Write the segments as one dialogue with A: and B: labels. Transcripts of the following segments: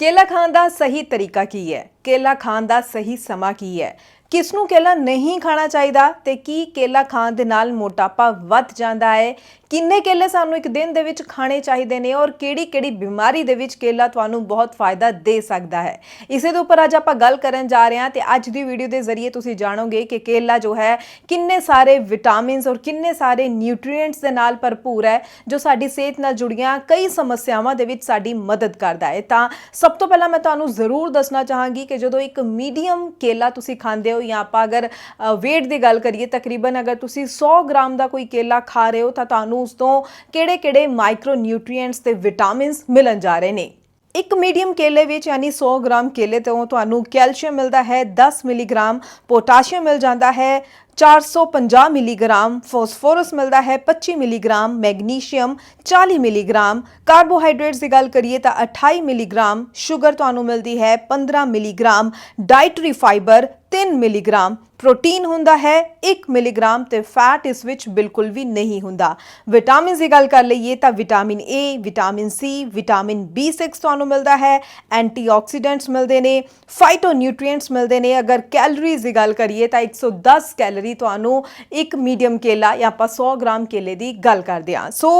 A: ਕੇਲਾ ਖਾਣ ਦਾ ਸਹੀ ਤਰੀਕਾ ਕੀ ਹੈ? ਕੇਲਾ ਖਾਣ ਦਾ ਸਹੀ ਸਮਾਂ ਕੀ ਹੈ? ਕਿਸ ਨੂੰ ਕੇਲਾ ਨਹੀਂ ਖਾਣਾ ਚਾਹੀਦਾ ਤੇ ਕੀ ਕੇਲਾ ਖਾਣ ਦੇ ਨਾਲ ਮੋਟਾਪਾ ਵੱਧ ਜਾਂਦਾ ਹੈ? ਕਿੰਨੇ ਕੇਲੇ ਸਾਨੂੰ ਇੱਕ ਦਿਨ ਦੇ ਵਿੱਚ ਖਾਣੇ ਚਾਹੀਦੇ ਨੇ ਔਰ ਕਿਹੜੀ ਕਿਹੜੀ ਬਿਮਾਰੀ ਦੇ ਵਿੱਚ ਕੇਲਾ ਤੁਹਾਨੂੰ ਬਹੁਤ ਫਾਇਦਾ ਦੇ ਸਕਦਾ ਹੈ? ਇਸੇ ਦੇ ਉੱਪਰ ਅੱਜ ਆਪਾਂ ਗੱਲ ਕਰਨ ਜਾ ਰਹੇ ਹਾਂ ਤੇ ਅੱਜ ਦੀ ਵੀਡੀਓ ਦੇ ਜ਼ਰੀਏ ਤੁਸੀਂ ਜਾਣੋਗੇ ਕਿ ਕੇਲਾ ਜੋ ਹੈ ਕਿੰਨੇ ਸਾਰੇ ਵਿਟਾਮਿਨਸ ਔਰ ਕਿੰਨੇ ਸਾਰੇ ਨਿਊਟ੍ਰੀਐਂਟਸ ਦੇ ਨਾਲ ਭਰਪੂਰ ਹੈ, ਜੋ ਸਾਡੀ ਸਿਹਤ ਨਾਲ ਜੁੜੀਆਂ ਕਈ ਸਮੱਸਿਆਵਾਂ ਦੇ ਵਿੱਚ ਸਾਡੀ ਮਦਦ ਕਰਦਾ ਹੈ। ਤਾਂ ਸਭ ਤੋਂ ਪਹਿਲਾਂ ਮੈਂ ਤੁਹਾਨੂੰ ਜ਼ਰੂਰ ਦੱਸਣਾ ਚਾਹਾਂਗੀ ਕਿ ਜਦੋਂ ਇੱਕ ਮੀਡੀਅਮ ਕੇਲਾ ਤੁਸੀਂ ਖਾਂਦੇ ਹੋ ਜਾਂ ਆਪਾਂ ਅਗਰ weight ਦੀ ਗੱਲ ਕਰੀਏ, ਤਕਰੀਬਨ ਅਗਰ ਤੁਸੀਂ 100 ਗ੍ਰਾਮ ਦਾ ਕੋਈ ਕੇਲਾ ਖਾ ਰਹੇ ਹੋ, ਤਾਂ ਤੁਹਾਨੂੰ ਉਸ ਤੋਂ ਕਿਹੜੇ-ਕਿਹੜੇ ਮਾਈਕਰੋ ਨਿਊਟ੍ਰੀਐਂਟਸ ਤੇ ਵਿਟਾਮਿਨਸ ਮਿਲਣ ਜਾ ਰਹੇ ਨੇ? ਇੱਕ ਮੀਡੀਅਮ ਕੇਲੇ ਵਿੱਚ, ਯਾਨੀ 100 ਗ੍ਰਾਮ ਕੇਲੇ ਤੋਂ ਤੁਹਾਨੂੰ ਕੈਲਸ਼ੀਅਮ ਮਿਲਦਾ ਹੈ 10 ਮਿਲੀਗ੍ਰਾਮ, ਪੋਟਾਸ਼ੀਅਮ ਮਿਲ ਜਾਂਦਾ ਹੈ 450 ਮਿਲੀਗ੍ਰਾਮ, ਫਾਸਫੋਰਸ ਮਿਲਦਾ ਹੈ 25 ਮਿਲੀਗ੍ਰਾਮ, ਮੈਗਨੀਸ਼ੀਅਮ 40 ਮਿਲੀਗ੍ਰਾਮ, ਕਾਰਬੋਹਾਈਡਰੇਟਸ ਦੀ ਗੱਲ ਕਰੀਏ ਤਾਂ 28 ਮਿਲੀਗ੍ਰਾਮ, ਸ਼ੂਗਰ ਤੁਹਾਨੂੰ ਮਿਲਦੀ ਹੈ 15 milligram dietary fibre 3 milligram protein ਹੁੰਦਾ ਹੈ 1 ਮਿਲੀਗ੍ਰਾਮ ਤੇ ਫੈਟ ਇਸ ਵਿੱਚ ਬਿਲਕੁਲ ਵੀ ਨਹੀਂ ਹੁੰਦਾ ਵਿਟਾਮਿਨ ਦੀ ਗੱਲ ਕਰ ਲਈਏ ਤਾਂ vitamin A vitamin C vitamin B6 ਤੁਹਾਨੂੰ ਮਿਲਦਾ ਹੈ ਐਂਟੀਆਕਸੀਡੈਂਟਸ ਮਿਲਦੇ ਨੇ ਫਾਈਟੋਨਿਊਟ੍ਰੀਐਂਟਸ ਮਿਲਦੇ ਨੇ ਅਗਰ ਕੈਲਰੀਜ਼ ਦੀ ਗੱਲ ਕਰੀਏ ਤਾਂ 110 ਕੈਲਰੀ ਤੁਹਾਨੂੰ ਇੱਕ ਮੀਡੀਅਮ ਕੇਲਾ ਜਾਂ ਆਪਾਂ 100 ਗ੍ਰਾਮ ਕੇਲੇ ਦੀ ਗੱਲ ਕਰਦੇ ਹਾਂ ਸੋ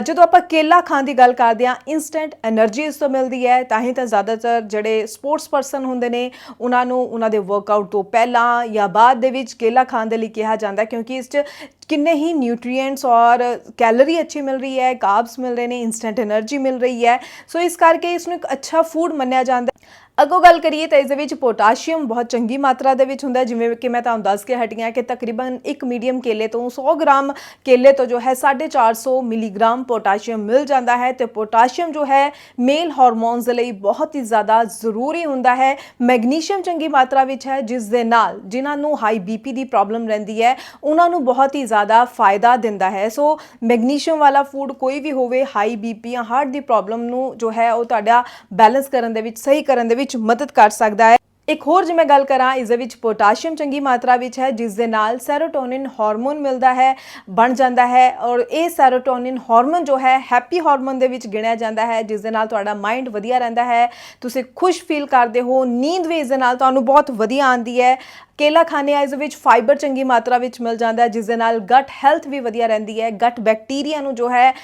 A: ਜਦੋਂ ਆਪਾਂ ਕੇਲਾ ਖਾਣ ਦੀ ਗੱਲ ਕਰਦੇ ਹਾਂ ਇਨਸਟੈਂਟ એનર્ਜੀ ਇਸ ਤੋਂ ਮਿਲਦੀ ਹੈ ਤਾਂ ਹੀ ਤਾਂ ਜ਼ਿਆਦਾਤਰ ਜਿਹੜੇ ਸਪੋਰਟਸ ਪਰਸਨ ਹੁੰਦੇ ਨੇ ਉਹਨਾਂ ਨੂੰ ਉਹਨਾਂ ਦੇ ਵਰਕਆਊਟ ਤੋਂ ਪਹਿਲਾਂ ਜਾਂ ਸਲਾਬਾਦ ਦੇ ਵਿੱਚ ਕੇਲਾ ਖਾਣ ਦੇ ਲਈ ਕਿਹਾ ਜਾਂਦਾ ਕਿਉਂਕਿ ਇਸ 'ਚ ਕਿੰਨੇ ਹੀ ਨਿਊਟ੍ਰੀਐਂਟਸ ਔਰ ਕੈਲਰੀ ਅੱਛੀ ਮਿਲ ਰਹੀ ਹੈ ਕਾਰਬਸ ਮਿਲ ਰਹੇ ਨੇ ਇਨਸਟੈਂਟ એનર્ਜੀ ਮਿਲ ਰਹੀ ਹੈ। ਸੋ ਇਸ ਕਰਕੇ ਇਸ ਨੂੰ ਇੱਕ ਅੱਛਾ ਫੂਡ ਮੰਨਿਆ ਜਾਂਦਾ ਅੱਗੋਂ ਗੱਲ ਕਰੀਏ ਤਾਂ ਇਸ ਦੇ ਵਿੱਚ ਪੋਟਾਸ਼ੀਅਮ ਬਹੁਤ ਚੰਗੀ ਮਾਤਰਾ ਦੇ ਵਿੱਚ ਹੁੰਦਾ ਜਿਵੇਂ ਕਿ ਮੈਂ ਤੁਹਾਨੂੰ ਦੱਸ ਕੇ ਹਟੀ ਹਾਂ ਕਿ ਤਕਰੀਬਨ ਇੱਕ ਮੀਡੀਅਮ ਕੇਲੇ ਤੋਂ 100 ਗ੍ਰਾਮ ਕੇਲੇ ਤੋਂ ਜੋ ਹੈ 450 ਮਿਲੀਗ੍ਰਾਮ ਪੋਟਾਸ਼ੀਅਮ ਮਿਲ ਜਾਂਦਾ ਹੈ ਤੇ ਪੋਟਾਸ਼ੀਅਮ ਜੋ ਹੈ ਮੇਲ ਹਾਰਮੋਨਸ ਦੇ ਲਈ ਬਹੁਤ ਹੀ ਜ਼ਿਆਦਾ ਜ਼ਰੂਰੀ ਹੁੰਦਾ ਹੈ। ਮੈਗਨੀਸ਼ੀਅਮ ਚੰਗੀ ਮਾਤਰਾ ਵਿੱਚ ਹੈ, ਜਿਸ ਦੇ ਨਾਲ ਜਿਨ੍ਹਾਂ ਨੂੰ ਹਾਈ ਬੀਪੀ ਦੀ ਪ੍ਰੋਬਲਮ ਰਹਿੰਦੀ ਹੈ, ਉਹਨਾਂ ਨੂੰ ਬਹੁਤ ਹੀ ਜ਼ਿਆਦਾ ਫਾਇਦਾ ਦਿੰਦਾ ਹੈ। ਸੋ ਮੈਗਨੀਸ਼ੀਅਮ ਵਾਲਾ ਫੂਡ ਕੋਈ ਵੀ ਹੋਵੇ ਹਾਈ ਬੀਪੀ ਜਾਂ ਹਾਰਟ ਦੀ ਪ੍ਰੋਬਲਮ ਨੂੰ ਜੋ ਹੈ ਉਹ ਤੁਹਾਡਾ ਬੈਲੈਂਸ ਕਰਨ ਦੇ ਵਿੱਚ, ਸਹੀ ਕਰਨ ਦੇ ਵਿੱਚ ਮਦਦ ਕਰ ਸਕਦਾ ਹੈ। ਇੱਕ ਹੋਰ ਜੇ ਮੈਂ ਗੱਲ ਕਰਾਂ, ਇਸ ਦੇ ਵਿੱਚ ਪੋਟਾਸ਼ੀਅਮ ਚੰਗੀ ਮਾਤਰਾ ਵਿੱਚ ਹੈ, ਜਿਸ ਦੇ ਨਾਲ ਸੈਰੋਟੋਨਿਨ ਹਾਰਮੋਨ ਮਿਲਦਾ ਹੈ, ਬਣ ਜਾਂਦਾ ਹੈ ਔਰ ਇਹ ਸੈਰੋਟੋਨਿਨ ਹਾਰਮੋਨ ਜੋ ਹੈ, ਹੈਪੀ ਹਾਰਮੋਨ ਦੇ ਵਿੱਚ ਗਿਣਿਆ ਜਾਂਦਾ ਹੈ, ਜਿਸ ਦੇ ਨਾਲ ਤੁਹਾਡਾ ਮਾਈਂਡ ਵਧੀਆ ਰਹਿੰਦਾ ਹੈ, ਤੁਸੀਂ ਖੁਸ਼ ਫੀਲ ਕਰਦੇ ਹੋ, ਨੀਂਦ ਵੀ ਇਸ ਦੇ ਨਾਲ ਤੁਹਾਨੂੰ ਬਹੁਤ ਵਧੀਆ ਆਉਂਦੀ ਹੈ। ਕੇਲਾ ਖਾਣੇ ਆ ਇਸ ਵਿੱਚ ਫਾਈਬਰ ਚੰਗੀ ਮਾਤਰਾ ਵਿੱਚ ਮਿਲ ਜਾਂਦਾ ਹੈ, ਜਿਸ ਦੇ ਨਾਲ ਗਟ ਹੈਲਥ ਵੀ ਵਧੀਆ ਰਹਿੰਦੀ ਹੈ। ਗਟ ਬੈਕਟੀਰੀਆ ਨੂੰ ਜੋ ਹੈ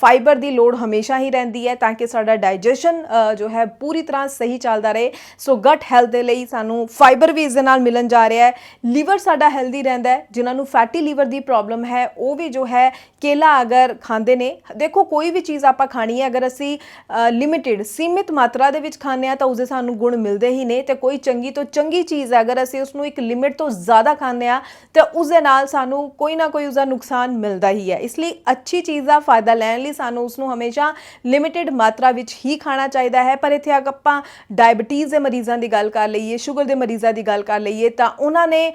A: ਫਾਈਬਰ ਦੀ ਲੋੜ ਹਮੇਸ਼ਾ ਹੀ ਰਹਿੰਦੀ ਹੈ ਤਾਂ ਕਿ ਸਾਡਾ ਡਾਈਜੈਸ਼ਨ ਜੋ ਹੈ ਪੂਰੀ ਤਰ੍ਹਾਂ ਸਹੀ ਚੱਲਦਾ ਰਹੇ। ਸੋ ਗਟ ਹੈਲਥ ਦੇ ਲਈ ਸਾਨੂੰ ਫਾਈਬਰ ਵੀ ਇਸ ਦੇ ਨਾਲ ਮਿਲਣ ਜਾ ਰਿਹਾ ਹੈ। ਲੀਵਰ ਸਾਡਾ ਹੈਲਦੀ ਰਹਿੰਦਾ ਹੈ, ਜਿਨ੍ਹਾਂ ਨੂੰ ਫੈਟੀ ਲੀਵਰ ਦੀ ਪ੍ਰੋਬਲਮ ਹੈ, ਉਹ ਵੀ ਜੋ ਹੈ ਕੇਲਾ ਅਗਰ ਖਾਂਦੇ ਨੇ, ਦੇਖੋ ਕੋਈ ਵੀ ਚੀਜ਼ ਆਪਾਂ ਖਾਣੀ ਹੈ, ਅਗਰ ਅਸੀਂ ਲਿਮਿਟਿਡ ਸੀਮਿਤ ਮਾਤਰਾ ਦੇ ਵਿੱਚ ਖਾਂਦੇ ਆ ਤਾਂ ਉਸਦੇ ਸਾਨੂੰ ਗੁਣ ਮਿਲਦੇ ਹੀ ਨੇ ਤੇ ਕੋਈ ਚੰਗੀ ਤੋਂ ਚੰਗੀ ਚੀਜ਼ ਅਗਰ ਅਸੀਂ ਉਸ ਨੂੰ ਇੱਕ ਲਿਮਿਟ ਤੋਂ ਜ਼ਿਆਦਾ ਖਾਂਦੇ ਆ ਤਾਂ ਉਸ ਦੇ ਨਾਲ ਸਾਨੂੰ ਕੋਈ ਨਾ ਕੋਈ ਉਸਦਾ ਨੁਕਸਾਨ ਮਿਲਦਾ ਹੀ ਹੈ। ਇਸ ਲਈ ਅੱਛੀ ਚੀਜ਼ ਦਾ ਫਾਇਦਾ ਲੈਣ ਲਈ ਸਾਨੂੰ ਉਸ ਨੂੰ ਹਮੇਸ਼ਾ ਲਿਮਿਟਿਡ ਮਾਤਰਾ ਵਿੱਚ ਹੀ ਖਾਣਾ ਚਾਹੀਦਾ ਹੈ। ਪਰ ਇੱਥੇ ਅਗਰ ਆਪਾਂ ਡਾਇਬੀਟੀਜ਼ ਦੇ ਮਰੀਜ਼ਾਂ ਦੀ ਗੱਲ ਕਰ ਲਈਏ ਸ਼ੂਗਰ ਦੇ ਮਰੀਜ਼ਾਂ ਦੀ ਗੱਲ ਕਰ ਲਈਏ, ਤਾਂ ਉਹਨਾਂ ਨੇ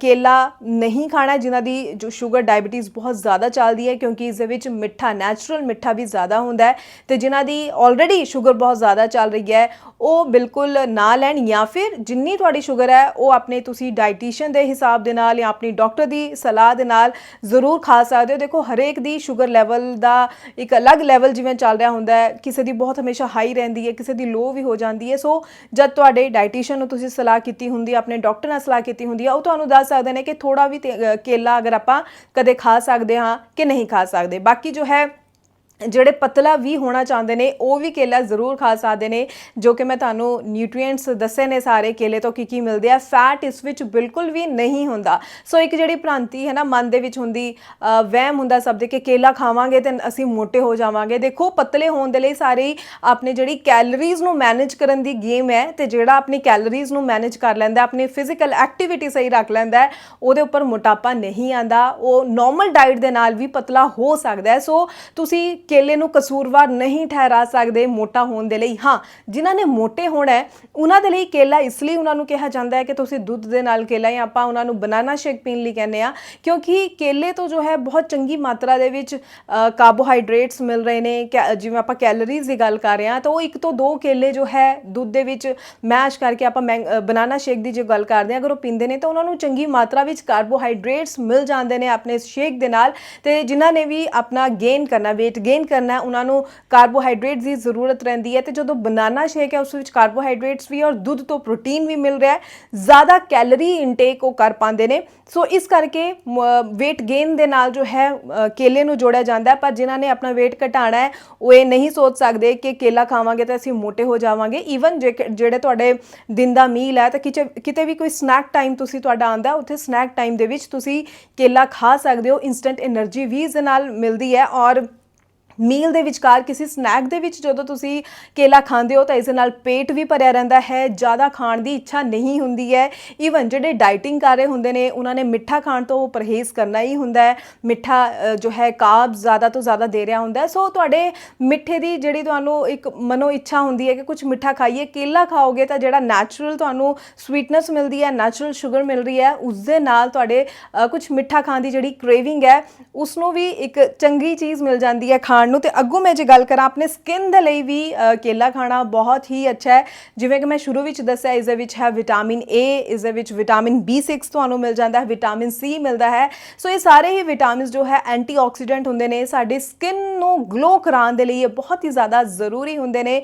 A: ਕੇਲਾ ਨਹੀਂ ਖਾਣਾ ਜਿਨ੍ਹਾਂ ਦੀ ਜੋ ਸ਼ੂਗਰ ਡਾਇਬੀਟੀਜ਼ ਬਹੁਤ ਜ਼ਿਆਦਾ ਚੱਲਦੀ ਹੈ ਕਿਉਂਕਿ ਇਸ ਦੇ ਵਿੱਚ ਮਿੱਠਾ ਨੈਚੁਰਲ ਮਿੱਠਾ ਵੀ ਜ਼ਿਆਦਾ ਹੁੰਦਾ ਹੈ ਤੇ ਜਿਨ੍ਹਾਂ ਦੀ ਆਲਰੇਡੀ ਸ਼ੂਗਰ ਬਹੁਤ ਜ਼ਿਆਦਾ ਚੱਲ ਰਹੀ ਹੈ, ਉਹ ਬਿਲਕੁਲ ਨਾ ਲੈਣ ਜਾਂ ਫਿਰ ਜਿੰਨੀ ਤੁਹਾਡੀ ਸ਼ੂਗਰ ਹੈ, ਉਹ ਆਪਣੇ ਤੁਸੀਂ ਡਾਈਟੀਸ਼ੀਅਨ ਦੇ ਹਿਸਾਬ ਦੇ ਨਾਲ ਜਾਂ ਆਪਣੀ ਡਾਕਟਰ ਦੀ ਸਲਾਹ ਦੇ ਨਾਲ ਜ਼ਰੂਰ ਖਾ ਸਕਦੇ ਹੋ। ਦੇਖੋ, ਹਰੇਕ ਦੀ ਸ਼ੂਗਰ ਲੈਵਲ ਦਾ ਇੱਕ ਅਲੱਗ ਲੈਵਲ ਜਿਵੇਂ ਚੱਲ ਰਿਹਾ ਹੁੰਦਾ ਹੈ, ਕਿਸੇ ਦੀ ਬਹੁਤ ਹਮੇਸ਼ਾ ਹਾਈ ਰਹਿੰਦੀ ਹੈ, ਕਿਸੇ ਦੀ ਲੋ ਵੀ ਹੋ ਜਾਂਦੀ ਹੈ। ਸੋ ਜਦ ਤੁਹਾਡੇ ਡਾਈਟੀਸ਼ੀਅਨ ਨੂੰ ਤੁਸੀਂ ਸਲਾਹ ਕੀਤੀ ਹੁੰਦੀ ਹੈ, ਆਪਣੇ ਡਾਕਟਰ ਨਾਲ ਸਲਾਹ ਕੀਤੀ ਹੁੰਦੀ ਹੈ, ਉਹ ਤੁਹਾਨੂੰ ਦੱਸ ਸਕਦੇ ਨੇ ਕਿ ਥੋੜਾ ਵੀ ਤੇ- ਕੇਲਾ ਅਗਰ ਆਪਾਂ ਕਦੇ ਖਾ ਸਕਦੇ ਹਾਂ ਕਿ ਨਹੀਂ ਖਾ ਸਕਦੇ। ਬਾਕੀ ਜੋ ਹੈ ਜਿਹੜੇ ਪਤਲਾ ਵੀ ਹੋਣਾ ਚਾਹੁੰਦੇ ਨੇ, ਉਹ ਵੀ ਕੇਲਾ ਜ਼ਰੂਰ ਖਾ ਸਕਦੇ ਨੇ, ਜੋ ਕਿ ਮੈਂ ਤੁਹਾਨੂੰ ਨਿਊਟ੍ਰੀਐਂਟਸ ਦੱਸੇ ਨੇ ਸਾਰੇ ਕੇਲੇ ਤੋਂ ਕੀ ਕੀ ਮਿਲਦੇ ਆ। ਫੈਟ ਇਸ ਵਿੱਚ ਬਿਲਕੁਲ ਵੀ ਨਹੀਂ ਹੁੰਦਾ। ਸੋ ਇੱਕ ਜਿਹੜੀ ਭ੍ਰਾਂਤੀ ਹੈ ਨਾ, ਮਨ ਦੇ ਵਿੱਚ ਹੁੰਦੀ ਵਹਿਮ ਹੁੰਦਾ ਸਭ ਦੇ ਕਿ ਕੇਲਾ ਖਾਵਾਂਗੇ ਤੇ ਅਸੀਂ ਮੋਟੇ ਹੋ ਜਾਵਾਂਗੇ। ਦੇਖੋ, ਪਤਲੇ ਹੋਣ ਦੇ ਲਈ ਸਾਰੇ ਆਪਣੀ ਜਿਹੜੀ ਕੈਲਰੀਜ਼ ਨੂੰ ਮੈਨੇਜ ਕਰਨ ਦੀ ਗੇਮ ਹੈ ਤੇ ਜਿਹੜਾ ਆਪਣੀ ਕੈਲਰੀਜ਼ ਨੂੰ ਮੈਨੇਜ ਕਰ ਲੈਂਦਾ, ਆਪਣੀ ਫਿਜ਼ੀਕਲ ਐਕਟੀਵਿਟੀ ਸਹੀ ਰੱਖ ਲੈਂਦਾ ਉਹਦੇ ਉੱਪਰ ਮੋਟਾਪਾ ਨਹੀਂ ਆਂਦਾ ਉਹ ਨਾਰਮਲ ਡਾਈਟ ਦੇ ਨਾਲ ਵੀ ਪਤਲਾ ਹੋ ਸਕਦਾ ਸੋ ਤੁਸੀਂ ਕੇਲੇ ਨੂੰ ਕਸੂਰਵਾਰ ਨਹੀਂ ਠਹਿਰਾ ਸਕਦੇ ਮੋਟਾ ਹੋਣ ਦੇ ਲਈ। ਹਾਂ, ਜਿਨ੍ਹਾਂ ਨੇ ਮੋਟੇ ਹੋਣਾ ਹੈ, ਉਹਨਾਂ ਦੇ ਲਈ ਕੇਲਾ ਇਸ ਲਈ ਉਹਨਾਂ ਨੂੰ ਕਿਹਾ ਜਾਂਦਾ ਹੈ ਕਿ ਤੁਸੀਂ ਦੁੱਧ ਦੇ ਨਾਲ ਕੇਲਾ ਜਾਂ ਆਪਾਂ ਉਹਨਾਂ ਨੂੰ ਬਨਾਨਾ ਸ਼ੇਕ ਪੀਣ ਲਈ ਕਹਿੰਦੇ ਆ ਕਿਉਂਕਿ ਕੇਲੇ ਤੋਂ ਜੋ ਹੈ ਬਹੁਤ ਚੰਗੀ ਮਾਤਰਾ ਦੇ ਵਿੱਚ ਕਾਰਬੋਹਾਈਡਰੇਟਸ ਮਿਲ ਰਹੇ ਨੇ, ਕੈ- ਜਿਵੇਂ ਆਪਾਂ ਕੈਲਰੀਜ਼ ਦੀ ਗੱਲ ਕਰ ਰਹੇ ਹਾਂ, ਤਾਂ ਉਹ ਇੱਕ ਤੋਂ ਦੋ ਕੇਲੇ ਜੋ ਹੈ ਦੁੱਧ ਦੇ ਵਿੱਚ ਮੈਸ਼ ਕਰਕੇ ਆਪਾਂ ਬਨਾਨਾ ਸ਼ੇਕ ਦੀ ਜੇ ਗੱਲ ਕਰਦੇ ਹਾਂ, ਅਗਰ ਉਹ ਪੀਂਦੇ ਨੇ ਤਾਂ ਉਹਨਾਂ ਨੂੰ ਚੰਗੀ ਮਾਤਰਾ ਵਿੱਚ ਕਾਰਬੋਹਾਈਡਰੇਟਸ ਮਿਲ ਜਾਂਦੇ ਨੇ ਆਪਣੇ ਸ਼ੇਕ ਦੇ ਨਾਲ ਤੇ ਜਿਨ੍ਹਾਂ ਨੇ ਵੀ ਆਪਣਾ ਗੇਨ ਕਰਨਾ, weight gain ਮੇਨਟੇਨ ਕਰਨਾ ਉਹਨਾਂ ਨੂੰ ਕਾਰਬੋਹਾਈਡਰੇਟਸ ਦੀ ਜ਼ਰੂਰਤ ਰਹਿੰਦੀ ਹੈ ਤੇ ਜਦੋਂ ਬਨਾਨਾ ਸ਼ੇਕ ਹੈ, ਉਸ ਵਿੱਚ ਕਾਰਬੋਹਾਈਡਰੇਟਸ ਵੀ ਔਰ ਦੁੱਧ ਤੋਂ ਪ੍ਰੋਟੀਨ ਵੀ ਮਿਲ ਰਿਹਾ ਹੈ, ਜ਼ਿਆਦਾ ਕੈਲਰੀ ਇਨਟੇਕ ਉਹ ਕਰ ਪਾਉਂਦੇ ਨੇ। ਸੋ ਇਸ ਕਰਕੇ weight gain ਦੇ ਨਾਲ ਜੋ ਹੈ ਕੇਲੇ ਨੂੰ ਜੋੜਿਆ ਜਾਂਦਾ ਹੈ, ਪਰ ਜਿਨ੍ਹਾਂ ਨੇ ਆਪਣਾ weight ਘਟਾਣਾ ਹੈ, ਉਹ ਇਹ ਨਹੀਂ ਸੋਚ ਸਕਦੇ ਕਿ ਕੇਲਾ ਖਾਵਾਂਗੇ ਤਾਂ ਅਸੀਂ ਮੋਟੇ ਹੋ ਜਾਵਾਂਗੇ। ਈਵਨ ਜਿਹੜੇ ਤੁਹਾਡੇ ਦਿਨ ਦਾ ਮੀਲ ਹੈ, ਤਾਂ ਕਿਤੇ ਵੀ ਕੋਈ ਸਨੈਕ ਟਾਈਮ ਤੁਸੀਂ ਤੁਹਾਡਾ ਆਂਦਾ ਉੱਥੇ ਸਨੈਕ ਟਾਈਮ ਦੇ ਵਿੱਚ ਤੁਸੀਂ ਕੇਲਾ ਖਾ ਸਕਦੇ ਹੋ ਇਨਸਟੈਂਟ એનર્ਜੀ ਵੀ ਇਸ ਨਾਲ ਮਿਲਦੀ ਹੈ ਔਰ ਮੀਲ ਦੇ ਵਿਚਕਾਰ ਕਿਸੇ ਸਨੈਕ ਦੇ ਵਿੱਚ ਜਦੋਂ ਤੁਸੀਂ ਕੇਲਾ ਖਾਂਦੇ ਹੋ ਤਾਂ ਇਸ ਦੇ ਨਾਲ ਪੇਟ ਵੀ ਭਰਿਆ ਰਹਿੰਦਾ ਹੈ, ਜ਼ਿਆਦਾ ਖਾਣ ਦੀ ਇੱਛਾ ਨਹੀਂ ਹੁੰਦੀ ਹੈ। ਈਵਨ ਜਿਹੜੇ ਡਾਈਟਿੰਗ ਕਰ ਰਹੇ ਹੁੰਦੇ ਨੇ, ਉਹਨਾਂ ਨੇ ਮਿੱਠਾ ਖਾਣ ਤੋਂ ਪਰਹੇਜ਼ ਕਰਨਾ ਹੀ ਹੁੰਦਾ ਹੈ। ਮਿੱਠਾ ਜੋ ਹੈ ਕਾਰਬਸ ਜ਼ਿਆਦਾ ਤੋਂ ਜ਼ਿਆਦਾ ਦੇ ਰਿਹਾ ਹੁੰਦਾ ਸੋ ਤੁਹਾਡੇ ਮਿੱਠੇ ਦੀ ਜਿਹੜੀ ਤੁਹਾਨੂੰ ਇੱਕ ਮਨੋ ਇੱਛਾ ਹੁੰਦੀ ਹੈ ਕਿ ਕੁਝ ਮਿੱਠਾ ਖਾਈਏ, ਕੇਲਾ ਖਾਓਗੇ ਤਾਂ ਜਿਹੜਾ ਨੈਚੁਰਲ ਤੁਹਾਨੂੰ ਸਵੀਟਨੈਸ ਮਿਲਦੀ ਹੈ ਨੈਚੁਰਲ ਸ਼ੂਗਰ ਮਿਲ ਰਹੀ ਹੈ, ਉਸ ਦੇ ਨਾਲ ਤੁਹਾਡੇ ਕੁਝ ਮਿੱਠਾ ਖਾਣ ਦੀ ਜਿਹੜੀ ਕ੍ਰੇਵਿੰਗ ਹੈ ਉਸ ਨੂੰ ਵੀ ਇੱਕ ਚੰਗੀ ਚੀਜ਼ ਮਿਲ ਜਾਂਦੀ ਹੈ ਖਾਣ ਨੂੰ ਤੇ ਅੱਗੋਂ ਮੈਂ ਜੇ ਗੱਲ ਕਰਾਂ, ਆਪਣੇ ਸਕਿਨ ਦੇ ਲਈ ਵੀ ਕੇਲਾ ਖਾਣਾ ਬਹੁਤ ਹੀ ਅੱਛਾ ਹੈ। ਜਿਵੇਂ ਕਿ ਮੈਂ ਸ਼ੁਰੂ ਵਿੱਚ ਦੱਸਿਆ, ਇਸ ਦੇ ਵਿੱਚ ਹੈ ਵਿਟਾਮਿਨ A, ਇਸ ਦੇ ਵਿੱਚ ਵਿਟਾਮਿਨ B6 ਤੁਹਾਨੂੰ ਮਿਲ ਜਾਂਦਾ ਹੈ ਵਿਟਾਮਿਨ C ਮਿਲਦਾ ਹੈ। ਸੋ ਇਹ ਸਾਰੇ ਹੀ ਵਿਟਾਮਿਨਸ ਜੋ ਹੈ ਐਂਟੀਆਕਸੀਡੈਂਟ ਹੁੰਦੇ ਨੇ, ਸਾਡੇ ਸਕਿਨ ਨੂੰ ਗਲੋ ਕਰਾਉਣ ਦੇ ਲਈ ਇਹ ਬਹੁਤ ਹੀ ਜ਼ਿਆਦਾ ਜ਼ਰੂਰੀ ਹੁੰਦੇ ਨੇ।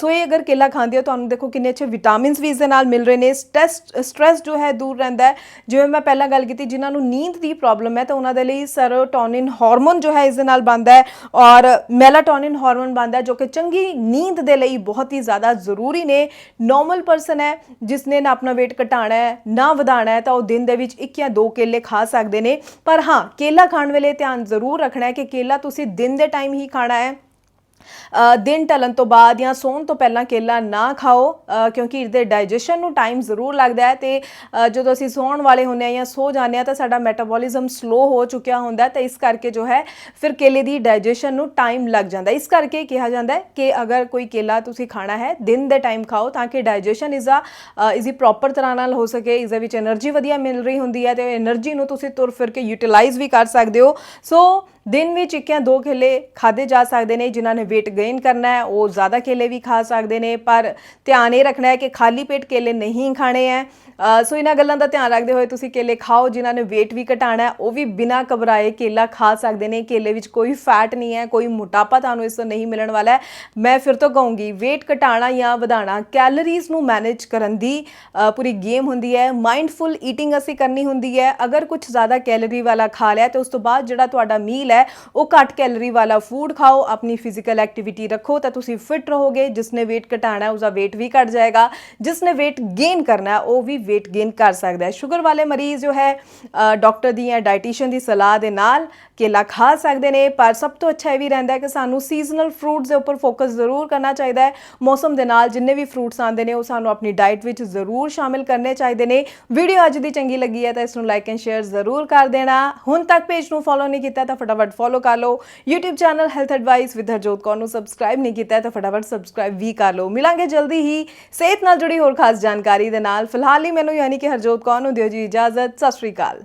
A: ਸੋ ਇਹ ਅਗਰ ਕੇਲਾ ਖਾਂਦੇ ਹੋ, ਤੁਹਾਨੂੰ ਦੇਖੋ ਕਿੰਨੇ ਅੱਛੇ ਵਿਟਾਮਿਨਸ ਵੀ ਇਸ ਦੇ ਨਾਲ ਮਿਲ ਰਹੇ ਨੇ। ਸਟ੍ਰੈਸ ਸਟ੍ਰੈਸ ਜੋ ਹੈ ਦੂਰ ਰਹਿੰਦਾ ਹੈ। ਜਿਵੇਂ ਮੈਂ ਪਹਿਲਾਂ ਗੱਲ ਕੀਤੀ, ਜਿਨ੍ਹਾਂ ਨੂੰ ਨੀਂਦ ਦੀ ਪ੍ਰੋਬਲਮ ਹੈ, ਤਾਂ ਉਹਨਾਂ ਦੇ ਲਈ ਸਰੋਟੋਨਿਨ ਹਾਰਮੋਨ ਜੋ ਹੈ ਇਸ ਦੇ ਨਾਲ ਬਣਦਾ ਹੈ। ਔਰ ਮੈਲਾਟੋਨਿਨ ਹਾਰਮੋਨ ਬਣਦਾ ਜੋ ਕਿ ਚੰਗੀ ਨੀਂਦ ਦੇ ਲਈ ਬਹੁਤ ਹੀ ਜ਼ਿਆਦਾ ਜ਼ਰੂਰੀ ਨੇ। ਨਾਰਮਲ ਪਰਸਨ ਹੈ, ਜਿਸ ਨੇ ਨਾ ਆਪਣਾ weight ਘਟਾਣਾ ਹੈ, ਨਾ ਵਧਾਣਾ ਹੈ, ਤਾਂ ਉਹ ਦਿਨ ਦੇ ਵਿੱਚ ਇੱਕ ਜਾਂ ਦੋ ਕੇਲੇ ਖਾ ਸਕਦੇ ਨੇ। ਪਰ ਹਾਂ, ਕੇਲਾ ਖਾਣ ਵੇਲੇ ਧਿਆਨ ਜ਼ਰੂਰ ਰੱਖਣਾ ਹੈ ਕਿ ਕੇਲਾ ਤੁਸੀਂ ਦਿਨ ਦੇ ਟਾਈਮ ਹੀ ਖਾਣਾ ਹੈ। ਦਿਨ ਢਲਣ ਤੋਂ ਬਾਅਦ ਜਾਂ ਸੌਣ ਤੋਂ ਪਹਿਲਾਂ ਕੇਲਾ ਨਾ ਖਾਓ ਕਿਉਂਕਿ ਇਹਦੇ ਡਾਈਜੈਸ਼ਨ ਨੂੰ ਟਾਈਮ ਜ਼ਰੂਰ ਲੱਗਦਾ ਹੈ ਤੇ ਜਦੋਂ ਅਸੀਂ ਸੌਣ ਵਾਲੇ ਹੁੰਦੇ ਆ ਜਾਂ ਸੋ ਜਾਂਦੇ ਆ ਤਾਂ ਸਾਡਾ ਮੈਟਾਬੋਲਿਜ਼ਮ ਸਲੋ ਹੋ ਚੁੱਕਿਆ ਹੁੰਦਾ ਤਾਂ ਇਸ ਕਰਕੇ ਜੋ ਹੈ ਫਿਰ ਕੇਲੇ ਦੀ ਡਾਈਜੈਸ਼ਨ ਨੂੰ ਟਾਈਮ ਲੱਗ ਜਾਂਦਾ ਇਸ ਕਰਕੇ ਕਿਹਾ ਜਾਂਦਾ ਹੈ ਕਿ ਅਗਰ ਕੋਈ ਕੇਲਾ ਤੁਸੀਂ ਖਾਣਾ ਹੈ, ਦਿਨ ਦੇ ਟਾਈਮ ਖਾਓ ਤਾਂ ਕਿ digestion is a easy proper ਤਰ੍ਹਾਂ ਨਾਲ ਹੋ ਸਕੇ, ਇਸ ਦੇ ਵਿੱਚ એનર્ਜੀ ਵਧੀਆ ਮਿਲ ਰਹੀ ਹੁੰਦੀ ਹੈ ਤੇ એનર્ਜੀ ਨੂੰ ਤੁਸੀਂ ਤੁਰ ਫਿਰ ਕੇ ਯੂਟਿਲਾਈਜ਼ ਵੀ ਕਰ ਸਕਦੇ ਹੋ। ਸੋ ਦਿਨ ਵਿੱਚ ਇੱਕ ਜਾਂ ਦੋ ਕੇਲੇ ਖਾਦੇ ਜਾ ਸਕਦੇ ਨੇ, ਜਿਨ੍ਹਾਂ ਨੇ weight gain ਕਰਨਾ ਹੈ, ਉਹ ਜ਼ਿਆਦਾ ਕੇਲੇ ਵੀ ਖਾ ਸਕਦੇ ਨੇ, ਪਰ ਧਿਆਨ ਇਹ ਰੱਖਣਾ ਹੈ ਕਿ ਖਾਲੀ ਪੇਟ ਕੇਲੇ ਨਹੀਂ ਖਾਣੇ ਹੈ। ਸੋ ਇਹਨਾਂ ਗੱਲਾਂ ਦਾ ਧਿਆਨ ਰੱਖਦੇ ਹੋਏ ਤੁਸੀਂ ਕੇਲੇ ਖਾਓ, ਜਿਨ੍ਹਾਂ ਨੇ weight ਵੀ ਘਟਾਣਾ ਹੈ, ਉਹ ਵੀ ਬਿਨਾਂ ਘਬਰਾਏ ਕੇਲਾ ਖਾ ਸਕਦੇ ਨੇ। ਕੇਲੇ ਵਿੱਚ ਕੋਈ ਫੈਟ ਨਹੀਂ ਹੈ, ਕੋਈ ਮੋਟਾਪਾ ਤੁਹਾਨੂੰ ਇਸ ਤੋਂ ਨਹੀਂ ਮਿਲਣ ਵਾਲਾ ਹੈ। ਮੈਂ ਫਿਰ ਤੋਂ ਕਹੂੰਗੀ, weight ਘਟਾਣਾ ਜਾਂ ਵਧਾਣਾ ਕੈਲਰੀਜ਼ ਨੂੰ ਮੈਨੇਜ ਕਰਨ ਦੀ ਪੂਰੀ ਗੇਮ ਹੁੰਦੀ ਹੈ। ਮਾਈਂਡਫੁਲ ਈਟਿੰਗ ਅਸੀਂ ਕਰਨੀ ਹੁੰਦੀ ਹੈ। ਅਗਰ ਕੁਝ ਜ਼ਿਆਦਾ ਕੈਲਰੀ ਵਾਲਾ ਖਾ ਲਿਆ ਤੇ ਉਸ ਤੋਂ ਬਾਅਦ ਜਿਹੜਾ ਤੁਹਾਡਾ ਮੀਲ ਹੈ, ਉਹ ਘੱਟ ਕੈਲਰੀ ਵਾਲਾ ਫੂਡ ਖਾਓ, ਆਪਣੀ ਫਿਜ਼ੀਕਲ ਐਕਟੀਵਿਟੀ ਰੱਖੋ, ਤਾਂ ਤੁਸੀਂ ਫਿਟ ਰਹੋਗੇ। ਜਿਸ ਨੇ weight ਘਟਾਣਾ ਹੈ ਉਸਦਾ weight ਵੀ ਘਟ ਜਾਏਗਾ। ਜਿਸ ਨੇ weight gain ਕਰਨਾ, ਉਹ ਵੀ weight gain ਕਰ ਸਕਦਾ ਹੈ। ਸ਼ੂਗਰ ਵਾਲੇ ਮਰੀਜ਼ ਜੋ ਹੈ ਡਾਕਟਰ ਦੀ ਜਾਂ ਡਾਈਟੀਸ਼ੀਅਨ ਦੀ ਸਲਾਹ ਦੇ ਨਾਲ ਕੇਲਾ ਖਾ ਸਕਦੇ ਨੇ, ਪਰ ਸਭ ਤੋਂ ਅੱਛਾ ਇਹ ਵੀ ਰਹਿੰਦਾ ਹੈ ਕਿ ਸਾਨੂੰ ਸੀਜ਼ਨਲ ਫਰੂਟਸ ਦੇ ਉੱਪਰ ਫੋਕਸ ਜ਼ਰੂਰ ਕਰਨਾ ਚਾਹੀਦਾ ਹੈ। ਮੌਸਮ ਦੇ ਨਾਲ ਜਿੰਨੇ ਵੀ ਫਰੂਟਸ ਆਉਂਦੇ ਨੇ, ਉਹ ਸਾਨੂੰ ਆਪਣੀ ਡਾਈਟ ਵਿੱਚ ਜ਼ਰੂਰ ਸ਼ਾਮਿਲ ਕਰਨੇ ਚਾਹੀਦੇ ਨੇ। ਵੀਡੀਓ ਅੱਜ ਦੀ ਚੰਗੀ ਲੱਗੀ ਹੈ, ਤਾਂ ਇਸ ਨੂੰ ਲਾਈਕ ਐਂਡ ਸ਼ੇਅਰ ਜ਼ਰੂਰ ਕਰ ਦੇਣਾ। ਹੁਣ ਤੱਕ ਪੇਜ ਨੂੰ ਫੋਲੋ ਨਹੀਂ ਕੀਤਾ, ਤਾਂ ਫਟਾਫਟ ਫੋਲੋ ਕਰ ਲਓ YouTube channel health advice with Harjot Kaur ਨੂੰ ਸਬਸਕ੍ਰਾਈਬ ਨਹੀਂ ਕੀਤਾ ਹੈ ਤਾਂ ਫਟਾਫਟ ਸਬਸਕ੍ਰਾਈਬ ਵੀ ਕਰ ਲਓ ਮਿਲਾਂਗੇ ਜਲਦੀ ਹੀ ਸਿਹਤ ਨਾਲ ਜੁੜੀ ਹੋਰ ਖਾਸ ਜਾਣਕਾਰੀ ਦੇ ਨਾਲ ਫਿਲਹਾਲ ਹੀ ਮੈਨੂੰ ਯਾਨੀ ਕਿ ਹਰਜੋਤ ਕੌਰ ਨੂੰ ਦਿਓ ਜੀ ਇਜਾਜ਼ਤ ਸਤਿ ਸ਼੍ਰੀ ਅਕਾਲ